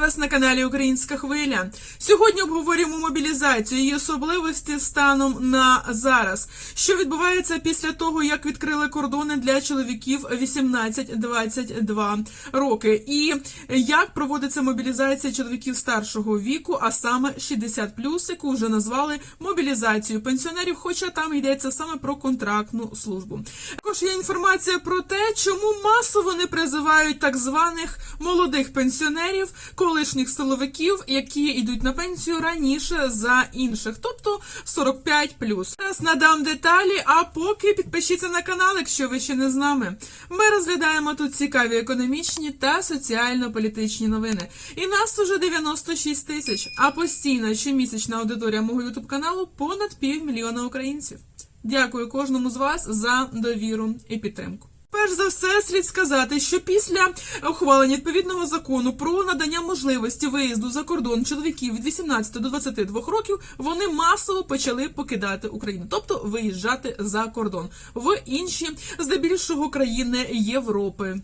вас на каналі Українська Хвиля. Сьогодні обговорюємо мобілізацію і особливості станом на зараз. Що відбувається після того, як відкрили кордони для чоловіків 18-22 роки, і як проводиться мобілізація чоловіків старшого віку, а саме 60+, яку вже назвали мобілізацією пенсіонерів, хоча там йдеться саме про контрактну службу. Також є інформація про те, чому масово не призивають так званих молодих пенсіонерів, колишніх силовиків, які йдуть на пенсію раніше за інших, тобто 45+. Зараз надам деталі, а поки підпишіться на канал, якщо ви ще не з нами. Ми розглядаємо тут цікаві економічні та соціально-політичні новини. І нас уже 96 тисяч, а постійна щомісячна аудиторія мого ютуб каналу понад півмільйона українців. Дякую кожному з вас за довіру і підтримку. Перш за все, слід сказати, що після ухвалення відповідного закону про надання можливості виїзду за кордон чоловіків від 18 до 22 років вони масово почали покидати Україну, тобто виїжджати за кордон в інші, здебільшого країни Європи.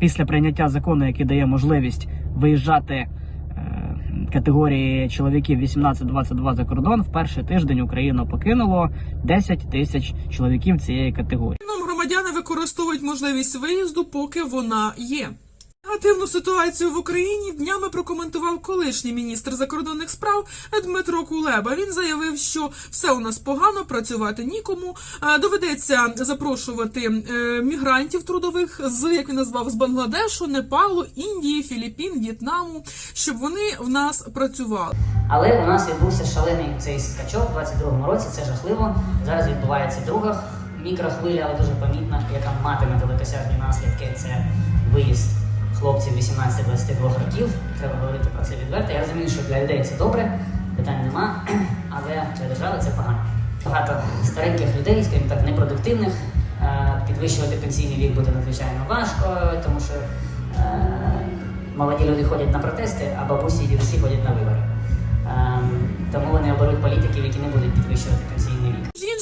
після прийняття закону, який дає можливість виїжджати категорії чоловіків 18-22 за кордон, в перший тиждень Україну покинуло 10 тисяч чоловіків цієї категорії. Громадяни використовують можливість виїзду, поки вона є. Негативну ситуацію в Україні днями прокоментував колишній міністр закордонних справ Дмитро Кулеба. Він заявив, що все у нас погано, працювати нікому. е, Доведеться запрошувати е, мігрантів трудових з як він назвав з Бангладешу, Непалу, Індії, Філіппін, В'єтнаму, щоб вони в нас працювали. Але у нас відбувся шалений цей скачок у 22-му році. Це жахливо. Зараз відбувається друга мікрохвиля, але дуже помітна, яка матиме далекосяжні наслідки. Це виїзд хлопців 18-22 років. Треба говорити про це відверто. Я розумію, що для людей це добре, питань нема, але для держави це погано. Багато стареньких людей, скажімо так, непродуктивних. Е, Підвищувати пенсійний вік буде надзвичайно важко, тому що е, молоді люди ходять на протести, а бабусі і дідусі ходять на вибори. Ем, Тому вони оберуть політиків, які не будуть підвищувати пенсійний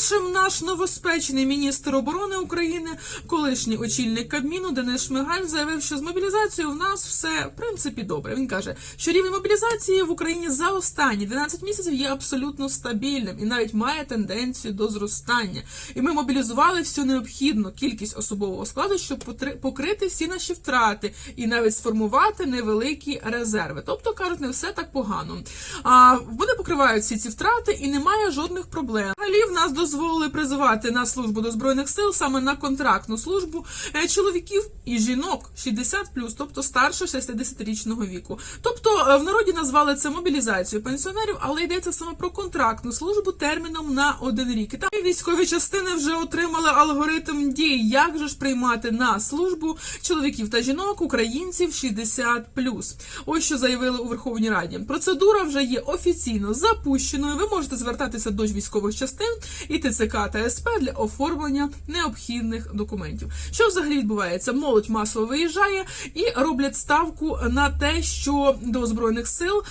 іншим, наш новоспечений міністр оборони України, колишній очільник Кабміну Денис Шмигаль заявив, що з мобілізацією в нас все в принципі добре. Він каже, що рівень мобілізації в Україні за останні 12 місяців є абсолютно стабільним і навіть має тенденцію до зростання. І ми мобілізували всю необхідну кількість особового складу, щоб покрити всі наші втрати і навіть сформувати невеликі резерви. Тобто кажуть, не все так погано. А вони покривають всі ці втрати і немає жодних проблем. Взагалі в нас дозволили призивати на службу до збройних сил саме на контрактну службу е, чоловіків і жінок 60+, тобто старше 60-річного віку. Тобто е, в народі назвали це мобілізацією пенсіонерів, але йдеться саме про контрактну службу терміном на один рік. І там військові частини вже отримали алгоритм дій, як же ж приймати на службу чоловіків та жінок, українців 60+. Ось що заявили у Верховній Раді. Процедура вже є офіційно запущеною. Ви можете звертатися до військових частин і ТЦК та СП для оформлення необхідних документів. Що взагалі відбувається? Молодь масово виїжджає і роблять ставку на те, що до збройних сил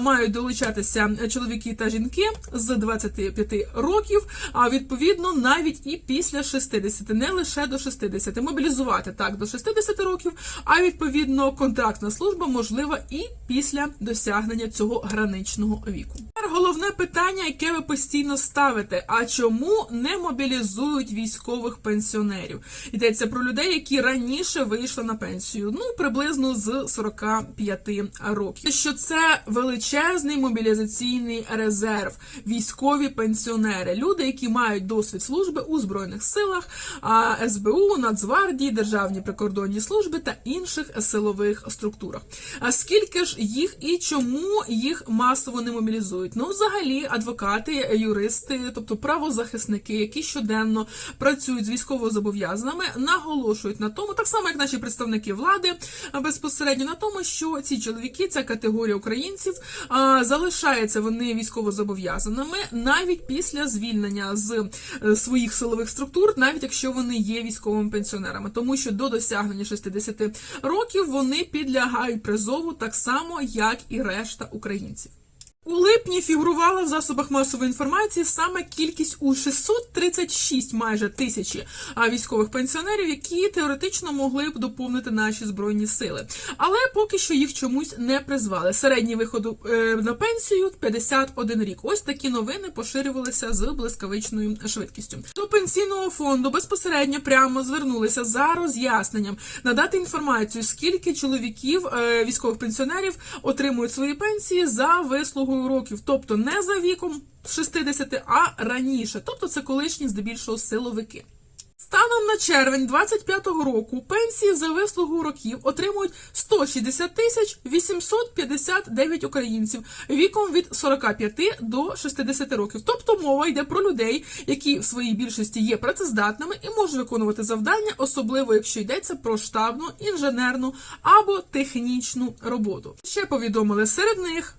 мають долучатися чоловіки та жінки з 25 років, а відповідно навіть і після 60, не лише до 60. Мобілізувати так до 60 років, а відповідно контрактна служба можлива і після досягнення цього граничного віку. Головне питання, яке ви постійно ставите: а чому не мобілізують військових пенсіонерів? Йдеться про людей, які раніше вийшли на пенсію, ну приблизно з 45 років. Що це величезний мобілізаційний резерв, військові пенсіонери, люди, які мають досвід служби у збройних силах, СБУ, Нацгвардії, Державні прикордонні служби та інших силових структурах. А скільки ж їх і чому їх масово не мобілізують? Ну, взагалі, адвокати, юристи, тобто правозахисники, які щоденно працюють з військовозобов'язаними, наголошують на тому, так само як наші представники влади, безпосередньо на тому, що ці чоловіки, ця категорія українців, залишаються вони військовозобов'язаними навіть після звільнення з е, своїх силових структур, навіть якщо вони є військовими пенсіонерами, тому що до досягнення 60 років вони підлягають призову так само, як і решта українців. У липні фігурувала в засобах масової інформації саме кількість у 636 майже тисячі військових пенсіонерів, які теоретично могли б доповнити наші збройні сили. Але поки що їх чомусь не призвали. Середній виходу е, на пенсію 51 рік. Ось такі новини поширювалися з блискавичною швидкістю. До пенсійного фонду безпосередньо прямо звернулися за роз'ясненням надати інформацію, скільки чоловіків е, військових пенсіонерів отримують свої пенсії за вислугою років, тобто не за віком 60, а раніше, тобто це колишні здебільшого силовики. Станом на червень 25-го року пенсії за вислугу років отримують 160 тисяч 859 українців віком від 45 до 60 років. Тобто мова йде про людей, які в своїй більшості є працездатними і можуть виконувати завдання, особливо якщо йдеться про штабну, інженерну або технічну роботу. Ще повідомили серед них.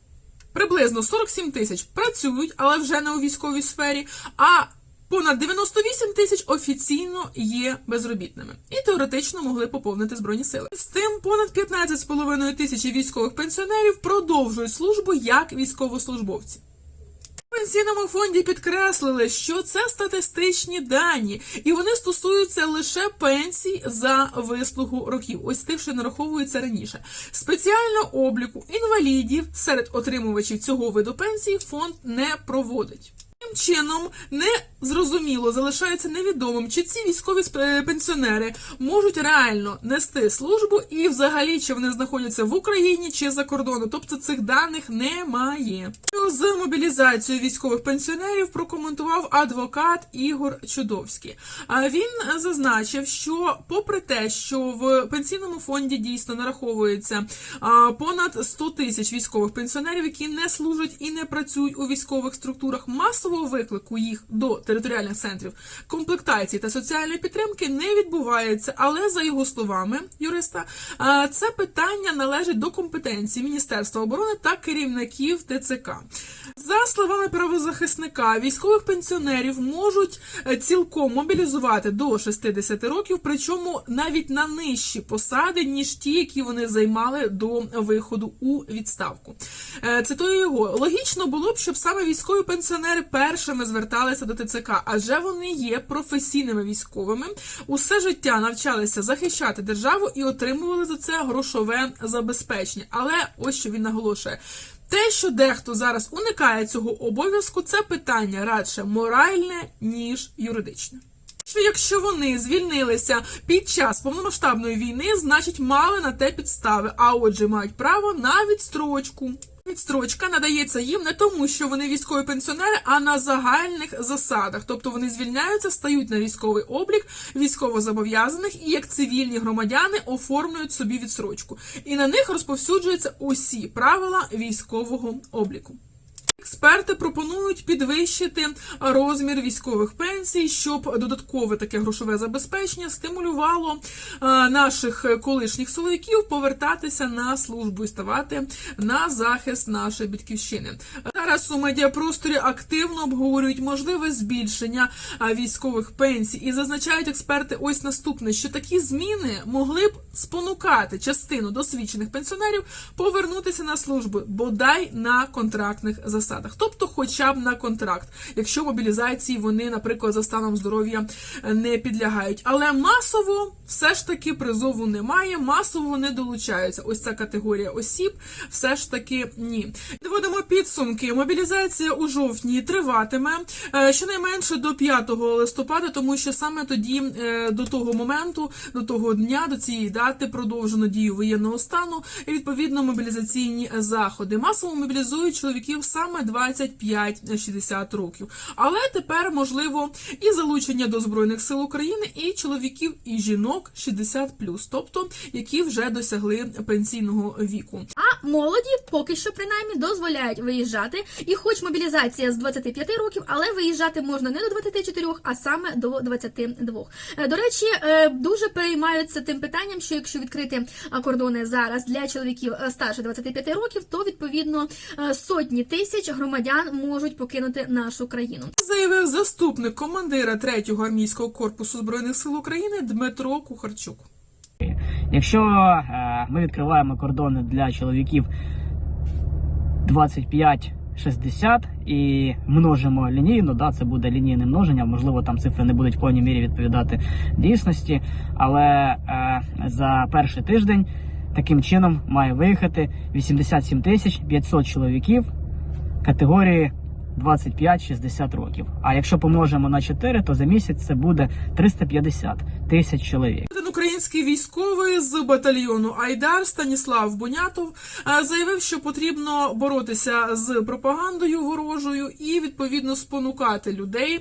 Приблизно 47 тисяч працюють, але вже не у військовій сфері. А понад 98 тисяч офіційно є безробітними і теоретично могли поповнити збройні сили. З тим понад 15,5 тисячі військових пенсіонерів продовжують службу як військовослужбовці. Пенсійному фонді підкреслили, що це статистичні дані, і вони стосуються лише пенсій за вислугу років, ось тих, що нараховуються раніше. Спеціального обліку інвалідів серед отримувачів цього виду пенсії фонд не проводить. Таким чином, не зрозуміло залишається невідомим, чи ці військові пенсіонери можуть реально нести службу і взагалі чи вони знаходяться в Україні чи за кордоном. Тобто цих даних немає. З мобілізацією військових пенсіонерів прокоментував адвокат Ігор Чудовський. А він зазначив, що попри те, що в пенсійному фонді дійсно нараховується понад 100 тисяч військових пенсіонерів, які не служать і не працюють у військових структурах, масового виклику їх до територіальних центрів комплектації та соціальної підтримки не відбувається. Але за його словами юриста, це питання належить до компетенції Міністерства оборони та керівників ТЦК. За словами правозахисника, військових пенсіонерів можуть е, цілком мобілізувати до 60 років, причому навіть на нижчі посади, ніж ті, які вони займали до виходу у відставку. Е, Цитую його: логічно було б, щоб саме військові пенсіонери першими зверталися до ТЦК, адже вони є професійними військовими, усе життя навчалися захищати державу і отримували за це грошове забезпечення. Але ось що він наголошує. Те, що дехто зараз уникає цього обов'язку, це питання радше моральне, ніж юридичне. Що якщо вони звільнилися під час повномасштабної війни, значить мали на те підстави, а отже, мають право на відстрочку. Відстрочка надається їм не тому, що вони військові пенсіонери, а на загальних засадах. Тобто вони звільняються, стають на військовий облік військовозобов'язаних і як цивільні громадяни оформлюють собі відстрочку. І на них розповсюджуються усі правила військового обліку. Експерти пропонують підвищити розмір військових пенсій, щоб додаткове таке грошове забезпечення стимулювало е, наших колишніх силовиків повертатися на службу і ставати на захист нашої батьківщини. Зараз у медіапросторі активно обговорюють можливе збільшення е, військових пенсій і зазначають експерти ось наступне, що такі зміни могли б спонукати частину досвідчених пенсіонерів повернутися на службу бодай на контрактних засадах, тобто, хоча б на контракт, якщо мобілізації вони, наприклад, за станом здоров'я е, не підлягають. Але масово все ж таки призову немає, масово не долучаються. Ось ця категорія осіб, все ж таки ні. Доводимо підсумки. Мобілізація у жовтні триватиме е, щонайменше до 5 листопада, тому що саме тоді е, до того моменту, до того дня, до цієї дати продовжено дію воєнного стану і відповідно мобілізаційні заходи. Масово мобілізують чоловіків саме 25-60 років. Але тепер можливо і залучення до збройних сил України і чоловіків, і жінок 60+, тобто які вже досягли пенсійного віку. Молоді поки що принаймні дозволяють виїжджати. І хоч мобілізація з 25 років, але виїжджати можна не до 24, а саме до 22. Е, До речі, е, дуже переймаються тим питанням, що якщо відкрити кордони зараз для чоловіків е, старше 25 років, то відповідно сотні тисяч громадян можуть покинути нашу країну. Заявив заступник командира 3-го армійського корпусу збройних сил України Дмитро Кухарчук. Якщо е, ми відкриваємо кордони для чоловіків 25 60 і множимо лінійно. Да, це буде лінійне множення. Можливо, там цифри не будуть в повній мірі відповідати дійсності. Але е, за перший тиждень таким чином має виїхати 87 тисяч 500 чоловіків категорії 25-60 років. А якщо помножимо на 4, то за місяць це буде 350 тисяч чоловік. Один український військовий з батальйону Айдар Станіслав Бунятов е, заявив, що потрібно боротися з пропагандою ворожою і відповідно спонукати людей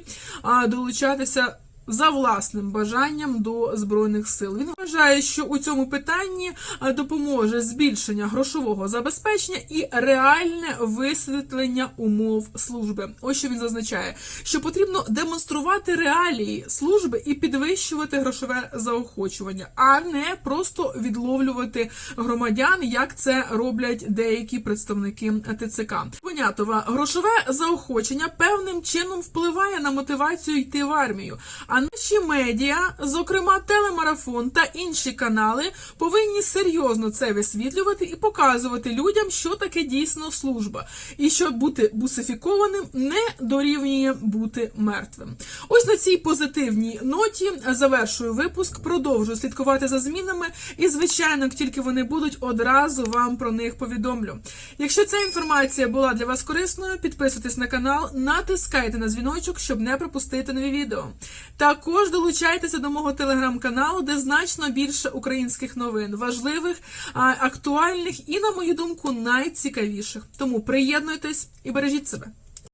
е, долучатися. За власним бажанням до збройних сил він вважає, що у цьому питанні е, допоможе збільшення грошового забезпечення і реальне висвітлення умов служби. Ось що він зазначає, що потрібно демонструвати реалії служби і підвищувати грошове заохочування, а не просто відловлювати громадян, як це роблять деякі представники ТЦК. Понятова грошове заохочення певним чином впливає на мотивацію йти в армію. А наші медіа, зокрема телемарафон та інші канали, повинні серйозно це висвітлювати і показувати людям, що таке дійсно служба, і що бути бусифікованим не дорівнює бути мертвим. Ось на цій позитивній ноті завершую випуск. Продовжую слідкувати за змінами, і звичайно, тільки вони будуть, одразу вам про них повідомлю. Якщо ця інформація була для вас корисною, підписуйтесь на канал, натискайте на дзвіночок, щоб не пропустити нові відео. Також долучайтеся до мого телеграм-каналу, де значно більше українських новин, важливих, актуальних і, на мою думку, найцікавіших. Тому приєднуйтесь і бережіть себе.